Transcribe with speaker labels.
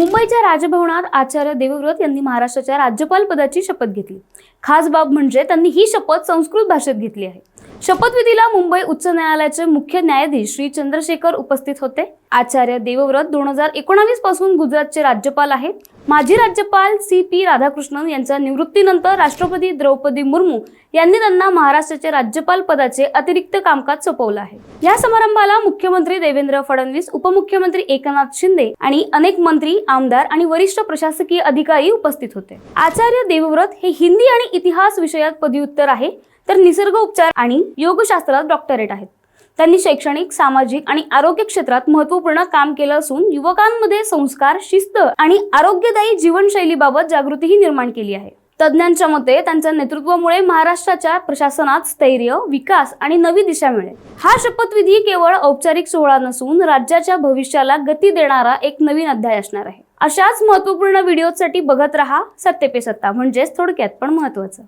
Speaker 1: मुंबईच्या राजभवनात आचार्य देवव्रत यांनी महाराष्ट्राच्या राज्यपाल पदाची शपथ घेतली. खास बाब म्हणजे त्यांनी ही शपथ संस्कृत भाषेत घेतली आहे. शपथविधीला मुंबई उच्च न्यायालयाचे मुख्य न्यायाधीश श्री चंद्रशेखर उपस्थित होते. आचार्य देवव्रत दोन हजार एकोणावीसपासून गुजरातचे राज्यपाल आहेत. माजी राज्यपाल सी पी राधाकृष्णन यांच्या निवृत्तीनंतर राष्ट्रपती द्रौपदी मुर्मू यांनी त्यांना महाराष्ट्राचे राज्यपाल पदाचे अतिरिक्त कामकाज सोपवलं आहे. या समारंभाला मुख्यमंत्री देवेंद्र फडणवीस उपमुख्यमंत्री एकनाथ शिंदे आणि अनेक मंत्री आमदार आणि वरिष्ठ प्रशासकीय अधिकारी उपस्थित होते. आचार्य देवव्रत हे हिंदी आणि इतिहास विषयात पदव्युत्तर आहे. तर निसर्ग उपचार आणि योगशास्त्रात डॉक्टरेट आहेत. त्यांनी शैक्षणिक सामाजिक आणि आरोग्य क्षेत्रात महत्त्वपूर्ण काम केलं असून युवकांमध्ये संस्कार शिस्त आणि आरोग्यदायी जीवनशैलीबाबत जागृतीही निर्माण केली आहे. तज्ज्ञांच्या मते त्यांच्या नेतृत्वामुळे महाराष्ट्राच्या प्रशासनात स्थैर्य विकास आणि नवी दिशा मिळेल. हा शपथविधी केवळ औपचारिक सोहळा नसून राज्याच्या भविष्याला गती देणारा एक नवीन अध्याय असणार आहे. अशाच महत्त्वपूर्ण व्हिडिओसाठी बघत रहा सत्य पे सत्ता म्हणजेच थोडक्यात पण महत्वाचं